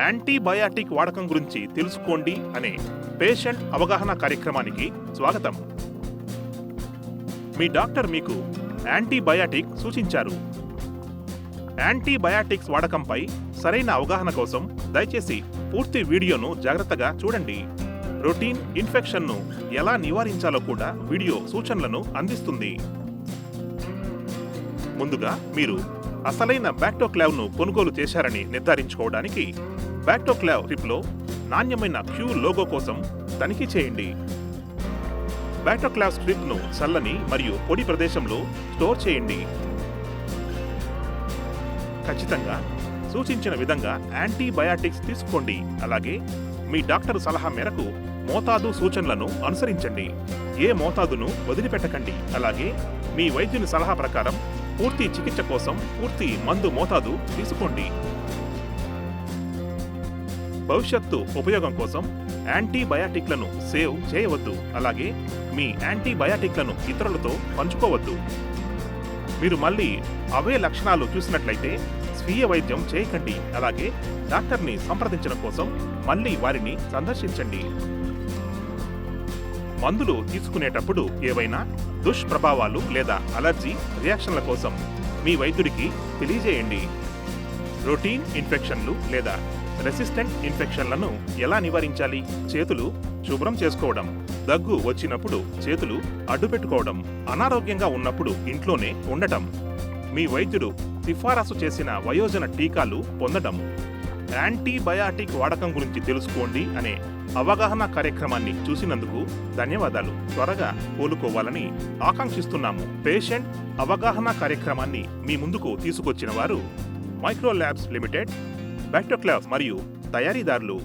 Antibiotic వాడకం గురించి తెలుసుకోండి అనే పేషెంట్ అవగాహన కార్యక్రమానికి స్వాగతం. మీ డాక్టర్ మీకు యాంటీబయాటిక్ సూచించారు. యాంటీబయాటిక్స్ వాడకంపై సరైన అవగాహన కోసం దయచేసి పూర్తి వీడియోను జాగ్రత్తగా చూడండి. రొటీన్ ఇన్ఫెక్షన్ను ఎలా నివారించాలో కూడా వీడియో సూచనలను అందిస్తుంది. ముందుగా మీరు అసలైన బ్యాక్టోక్లావ్ను కొనుగోలు చేశారని నిర్ధారించుకోవడానికి బ్యాక్టోక్లావ్ టిప్లో నాణ్యమైన క్యూ లోగో కోసం తనిఖీ చేయండి. బ్యాక్టోక్లావ్ స్ట్రిప్ను చల్లని మరియు పొడి ప్రదేశంలో స్టోర్ చేయండి. ఖచ్చితంగా సూచించిన విధంగా యాంటీబయాటిక్స్ తీసుకోండి. అలాగే మీ డాక్టర్ సలహా మేరకు మోతాదు సూచనలను అనుసరించండి. ఏ మోతాదును వదిలిపెట్టకండి. అలాగే మీ వైద్యుని సలహా ప్రకారం పూర్తి చికిత్స కోసం పూర్తి మందు మోతాదు తీసుకోండి. భవిష్యత్తు ఉపయోగం కోసం యాంటీబయాటిక్లను సేవ్ చేయవద్దు. అలాగే మీ యాంటీబయాటిక్లను ఇతరులతో పంచుకోవద్దు. మీరు మళ్ళీ అవే లక్షణాలు చూసినట్లయితే స్వీయ వైద్యం చేయకండి. అలాగే డాక్టర్ని సంప్రదించడం కోసం మళ్ళీ వారిని సందర్శించండి. మందులు తీసుకునేటప్పుడు ఏవైనా దుష్ప్రభావాలు లేదా అలర్జీ రియాక్షన్ల కోసం మీ వైద్యుడికి తెలియజేయండి. రొటీన్ ఇన్ఫెక్షన్లు లేదా రెసిస్టెంట్ ఇన్ఫెక్షన్లను ఎలా నివారించాలి? చేతులు శుభ్రం చేసుకోవడం. దగ్గు వచ్చినప్పుడు చేతులు అడ్డుపెట్టుకోవడం. అనారోగ్యంగా ఉన్నప్పుడు ఇంట్లోనే ఉండటం. మీ వైద్యుడు సిఫారసు చేసిన వయోజన టీకాలు పొందడం యాంటీబయాటిక్ వాడకం గురించి తెలుసుకోండి అనే అవగాహన కార్యక్రమాన్ని చూసినందుకు ధన్యవాదాలు. త్వరగా కోలుకోవాలని ఆకాంక్షిస్తున్నాము. పేషెంట్ అవగాహన కార్యక్రమాన్ని మీ ముందుకు తీసుకొచ్చిన వారు మైక్రో ల్యాబ్స్ లిమిటెడ్ బ్యాక్టోక్లావ్ మరియు తయారీదారులు